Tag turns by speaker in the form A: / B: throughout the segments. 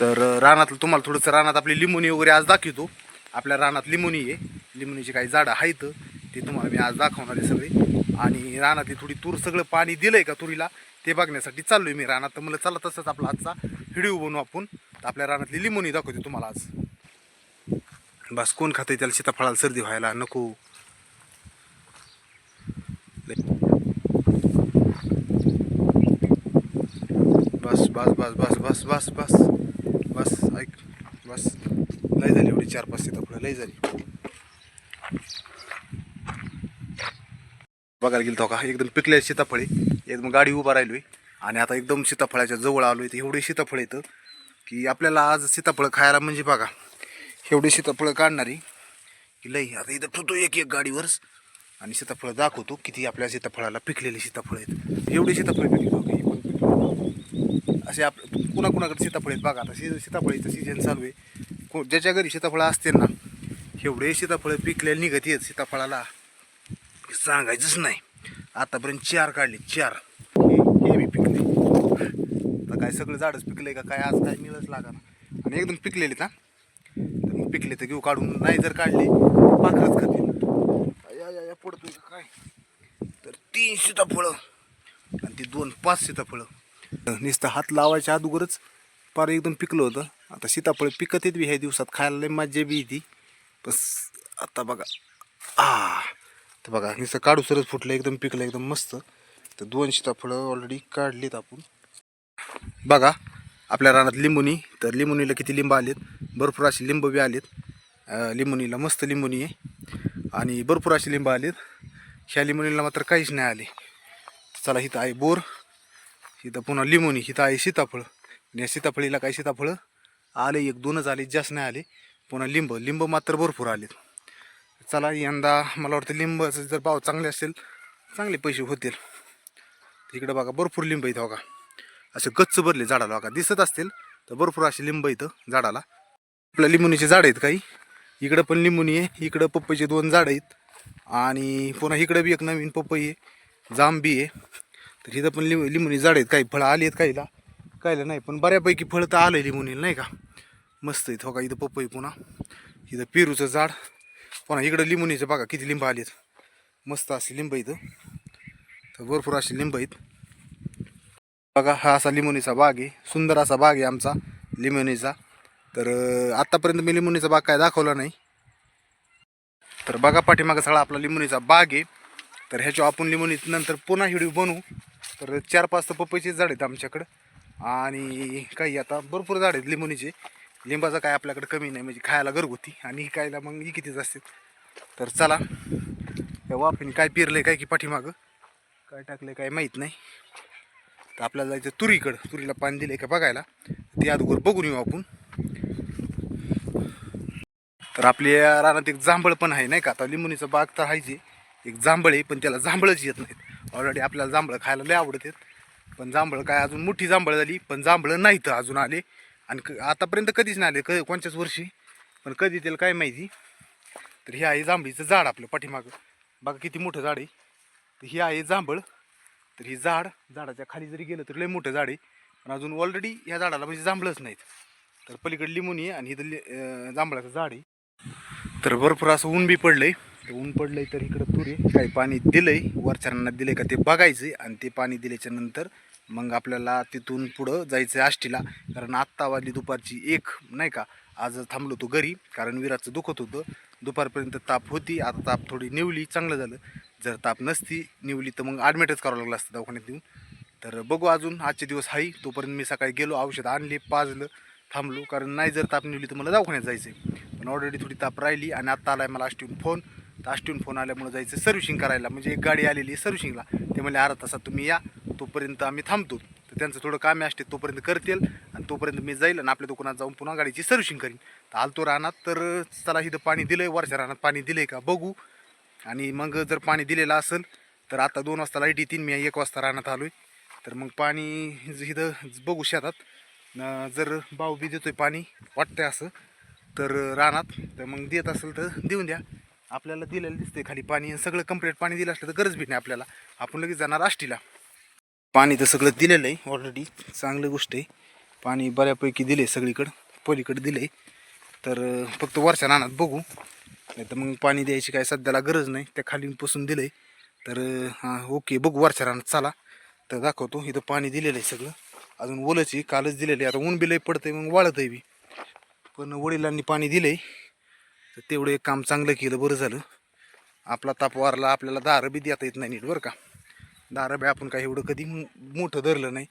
A: तर रानातलं तुम्हाला थोडंसं रानात आपली लिंबोनी वगैरे आज दाखवतो. आपल्या रानात लिंबोनी आहे. लिंबोनीची काही झाडं आहेत. ते तुम्हाला मी आज दाखवणार आहे सगळे. आणि रानातली थोडी तूर सगळं पाणी दिलं आहे का तुरीला ते बघण्यासाठी चाललो आहे मी रानात. तर मला चला तसंच आपला आजचा व्हिडिओ बनवू आपण. तर आपल्या रानातली लिंबोनी दाखवते तुम्हाला आज. बस कोण खाते त्याला सीताफळाला सर्दी व्हायला नको. बस बस बस बस बस बस बस. बस ऐक बस. लय झाली एवढी चार पाच सीताफळं लय झाली. बघायला गेलो तो का एकदम पिकले सीताफळे. एकदम गाडी उभा राहिलोय. आणि आता एकदम सीताफळाच्या जवळ आलोय. तर एवढे सीताफळ येतं की आपल्याला आज सीताफळं खायला म्हणजे बघा एवढी सीताफळं काढणारी की लई आता इथं ठेवतो एक एक गाडीवरच. आणि सीताफळं दाखवतो किती आपल्या सीताफळाला पिकलेली सीताफळ आहेत. एवढी सीताफळ पिकली असे आप कुणाकुणाकडे सीताफळ आहेत बघा आता सी सीताफळीचं सीजन चालू आहे. को ज्याच्या घरी सीताफळं असतील ना एवढे सीताफळं पिकलेले निघत येत सीताफळाला. सांगायचंच नाही. आतापर्यंत चार काढले चार. हे मी बी पिकले. आता काय सगळं झाडच पिकलंय का काय? आज काय मिळच लागा आणि एकदम पिकलेले ना तर मग पिकले तर घेऊ काढून नाही जर काढले पाखरच खातील. या या या पडतोय काय? तर तीन सीताफळं आणि ती दोन पाच सीताफळं. नुसतं हात लावायच्या अगोदरच पार एकदम पिकलं होतं. आता सीताफळ पिकत येत बी ह्या दिवसात. खायला लय मजा बी येते. बस आता बघा. आ तर बघा नुसतं काढू सरच फुटलं एकदम पिकलं एकदम मस्त. तर दोन सीताफळं ऑलरेडी काढलीत आपण. बघा आपल्या रानात लिंबुनी तर लिंबुनीला किती लिंब आलेत? भरपूर अशी लिंब बी आलेत. लिंबुनीला मस्त लिंबुनी आहे. आणि भरपूर अशी लिंब आलेत. ह्या लिंबुनीला मात्र काहीच नाही आले. चला इथं आहे बोर. इथं पुन्हा लिमोनी इथं आहे सीताफळ. आणि या सीताफळीला काही सीताफळं? आले एक दोनच आले जास्त नाही आले. पुन्हा लिंब लिंब मात्र भरपूर आलेत. चला यंदा मला वाटतं लिंबाचं जर भाव चांगले असेल चांगले पैसे होतील. इकडं बघा भरपूर लिंब इथं बघा. असे गच्च भरले झाडाला बघा. दिसत असतील तर भरपूर असे लिंब इथं झाडाला. आपल्या लिंबुनीचे झाड आहेत काही. इकडं पण लिंबुनी आहे इकडं पपईचे दोन झाडं आहेत. आणि पुन्हा इकडं बी एक नवीन पपई आहे जांबी आहे. तर इथं पण लिंब लिंबुनी झाड आहेत. काही फळं आली आहेत काहीला. काहीला नाही पण बऱ्यापैकी फळं तर आलं आहे लिंबुनीला नाही का? मस्त आहेत हो का इथं पपई पुन्हा. इथं पेरूचं झाड. पुन्हा इकडं लिंबुनीचं बघा किती लिंब आलेत. मस्त असे लिंब इथं तर भरपूर असे लिंब आहेत. बघा हा असा लिंबुनीचा बाग आहे. सुंदर असा बाग आहे आमचा लिंबुनीचा. तर आत्तापर्यंत मी लिंबुनीचा बाग काय दाखवला नाही. तर बघा पाठीमागं सगळा आपला लिंबुनीचा बाग आहे. तर ह्याच्या आपण लिंबुनीत नंतर पुन्हा व्हिडिओ बनवू. तर चार पाच तर पपईचे झाड आहेत आमच्याकडं. आणि काही आता भरपूर झाड आहेत लिंबुनीचे. लिंबाचं काय आपल्याकडे कमी नाही म्हणजे खायला घरगुती आणि खायला मग ही कितीच असते तर चला या वाफेने काय पिरलं काय की पाठीमागं? काय टाकलं काय माहीत नाही. तर आपल्याला जायचं तुरीकडं. तुरीला पाणी दिलं का बघायला? ते अगोदर बघून येऊ आपण. तर आपल्या रानात एक जांभळ पण आहे नाही का? आता लिंबुनीचं बाग तर आहेच आहे. एक जांभळ आहे पण त्याला जांभळच येत नाहीत. ऑलरेडी आपल्याला जांभळं खायला लय आवडतात पण जांभळं काय अजून मोठी जांभळ झाली पण जांभळं नाहीत अजून आले. आणि क- आतापर्यंत कधीच नाही आले क कोणत्याच वर्षी. पण कधी त्याला काय माहिती? तर हे आहे जांभळीचं झाड आपलं पाठीमागं. बघा किती मोठं झाड आहे. तर हे आहे जांभळ. तर हे झाड झाडाच्या खाली जरी गेलं तर लय मोठं झाड आहे. पण अजून ऑलरेडी ह्या झाडाला म्हणजे जांभळंच नाहीत. तर पलीकडे लिंबुनी आहे आणि इथं जांभळाचं झाड आहे. तर भरपूर असं ऊन बी पडलं आहे ऊन पडलंय तर इकडं तुरी. काही पाणी दिलंय वरच्यांना दिलंय का ते बघायचं आणि ते पाणी दिल्याच्या नंतर मग आपल्याला तिथून पुढं जायचं आहे आष्टीला. कारण आत्ता वाजली दुपारची एक नाही का? आज थांबलो होतो घरी कारण विराचं दुखत होतं. दुपारपर्यंत ताप होती आता ताप थोडी निवली चांगलं झालं. जर ताप नसती निवली तर मग ॲडमिटच करावं लागलं असतं दवाखान्यात येऊन. तर बघू अजून आजचे दिवस हाई तोपर्यंत मी सकाळी गेलो औषध आणले पाजलं थांबलो. कारण नाही जर ताप निवली तर मला दवाखान्यात जायचं आहे पण ऑलरेडी थोडी ताप राहिली आणि आत्ता आलाय मला आष्टीहून फोन तर आष्टीहून फोन आल्यामुळे जायचं सर्व्हिसिंग करायला. म्हणजे एक गाडी आलेली आहे सर्व्हिसिंगला. ते म्हणले अर्धा तासात तुम्ही या तोपर्यंत आम्ही थांबतो. तर त्यांचं थोडं काम असते तोपर्यंत करतील आणि तोपर्यंत मी जाईल आणि आपल्या दुकानात जाऊन पुन्हा गाडीची सर्व्हिसिंग करीन. तर आलतो रानात तर चला इथं पाणी दिलं आहे वरच्या रानात पाणी दिलं आहे का बघू. आणि मग जर पाणी दिलेलं असेल तर आता दोन वाजता लाइट येतील मी एक वाजता रानात आलो आहे तर मग पाणी इथं बघू शेतात. जर भाऊ बी देतोय पाणी वाटतंय असं तर रानात. तर मग देत असेल तर देऊन द्या. आपल्याला दिलेलं दिसतंय खाली पाणी आणि सगळं कंप्लीट पाणी दिलं असलं तर गरज बी नाही आपल्याला. आपण लगेच जाणार आष्टीला. पाणी तर सगळं दिलेलं आहे ऑलरेडी चांगली गोष्ट आहे. पाणी बऱ्यापैकी दिले सगळीकडं. पलीकडे दिले तर फक्त वरच्या रानात बघू. नाही तर मग पाणी द्यायची काय सध्याला गरज नाही. त्या खाली पुसून दिलं आहे तर हां ओके बघू वरच्या रानात चला. तर दाखवतो. इथं पाणी दिलेलं आहे सगळं. अजून ओलंच आहे कालच दिलेलं आहे. आता ऊन बिलही आहे मग वाळत आहे बी. पण वडिलांनी पाणी दिलं आहे तर तेवढं एक काम चांगलं केलं बरं झालं. आपला ताप वारला आपल्याला दारं बी देता येत नाही नीट बरं का. दारं बी आपण काही एवढं कधी मोठं धरलं नाही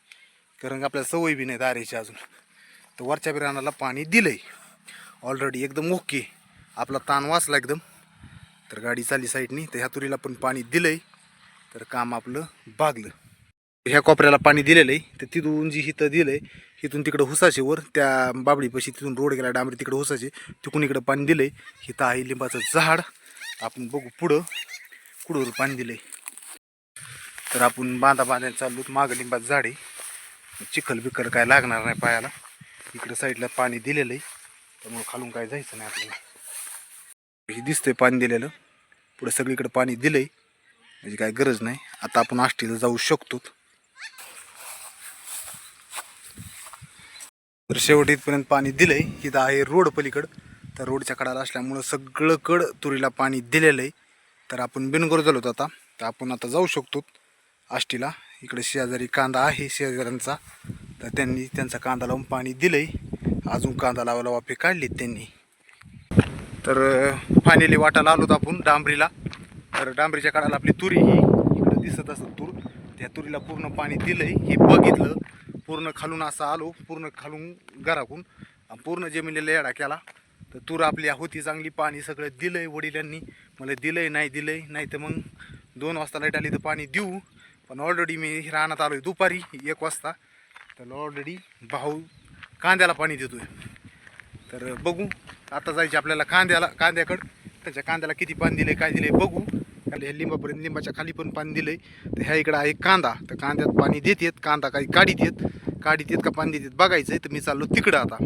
A: कारण का आपल्याला सवय बी नाही दारेची अजून. तर वरच्या बिराणाला पाणी दिलंय. ऑलरेडी एकदम ओके आपला ताण वाचला एकदम. तर गाडी चालली साईडनी तर ह्या तुरीला पण पाणी दिलंय. तर काम आपलं भागलं. ह्या कोपऱ्याला पाणी दिलेलं आहे तर तिथून जी हिथं आहे इथून तिकडं हुसाचे वर त्या बाबडीपाशी तिथून रोड गेला डांबरी तिकडं हुसाचे तिकून इकडं पाणी दिलं आहे हिथं आहे लिंबाचं झाड. आपण बघू पुढं. कुडवर पाणी दिलंय. तर आपण बांधा बांधायला चाललो मागं लिंबाचं झाड आहे. चिखल बिखल काय लागणार नाही पायाला. इकडं साईडला पाणी दिलेलं आहे त्यामुळे खालून काय जायचं नाही आपल्याला. हे दिसतंय पाणी दिलेलं. पुढं सगळीकडं पाणी दिलंय. म्हणजे काय गरज नाही. आता आपण आष्टीला जाऊ शकतो. तर शेवटी इथपर्यंत पाणी दिलंय. इथं आहे रोड पलीकडं. तर रोडच्या कडाला असल्यामुळं सगळं कड तुरीला पाणी दिलेलं आहे. तर आपण बिनगोर झालो होतो आता. तर आपण आता जाऊ शकतो आष्टीला. इकडे शेजारी कांदा आहे शेजाऱ्यांचा. तर त्यांनी त्यांचा कांदा लावून पाणी दिलंय. अजून कांदा लावायला वाफे काढलीत त्यांनी. तर फायनली वाटायला आलो होतो आपण डांबरीला. तर डांबरीच्या काळाला आपली तुरी ही इकडं दिसत असत तूर. त्या तुरीला पूर्ण पाणी दिलंय. हे बघितलं. पूर्ण खालून असं आलो पूर्ण खालून घराकून पूर्ण जमिनीला येडा केला. तर तूर आपली होती चांगली पाणी सगळं दिलंय वडिलांनी. मला दिलंय नाही दिलंय नाही तर मग दोन वाजता लाइट आली तर पाणी देऊ. पण ऑलरेडी मी रानात आलोय दुपारी एक वाजता. तर ऑलरेडी भाऊ कांद्याला पाणी देतोय. तर बघू आता जायचे आपल्याला कांद्याला कांद्याकडं. त्याच्या कांद्याला किती पाणी दिले काय दिले बघू. खाली ह्या लिंबापर्यंत लिंबाच्या खाली पण पाणी दिलंय. तर ह्या इकडं आहे कांदा. तर कांद्यात पाणी देतात कांदा काही काढीत येत. काढीत येत का पाणी देत बघायचं आहे तर मी चाललो तिकडं आता.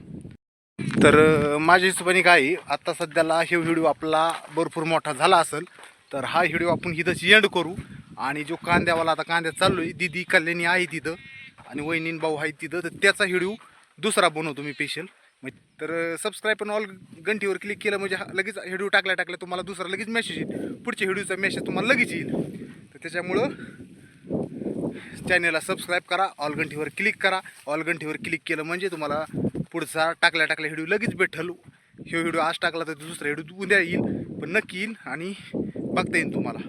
A: तर माझ्या हिशोबाने काय आत्ता आता सध्याला हे व्हिडिओ आपला भरपूर मोठा झाला असेल तर हा व्हिडिओ आपण इथंच एंड करू. आणि जो कांद्यावाला आता कांद्यात चाललो आहे दिदी कल्याणी आहे तिथं आणि वहिनीन भाऊ आहे तिथं तर त्याचा व्हिडिओ दुसरा बनवतो मी स्पेशल मग तर सबस्क्राईब पण ऑल घंटीवर क्लिक केलं म्हणजे हा लगेच व्हिडिओ टाकल्या टाकल्या तुम्हाला दुसरा लगेच मेसेज येईल. पुढच्या व्हिडिओचा मेसेज तुम्हाला लगेच येईल. तर त्याच्यामुळं चॅनेलला सबस्क्राईब करा ऑल घंटीवर क्लिक करा. ऑल घंटीवर क्लिक केलं म्हणजे तुम्हाला पुढचा टाकल्या टाकल्या व्हिडिओ लगेच भेटल. हे व्हिडिओ आज टाकला तर दुसरा व्हिडिओ उद्या येईल पण नक्की येईल आणि बघता येईल तुम्हाला.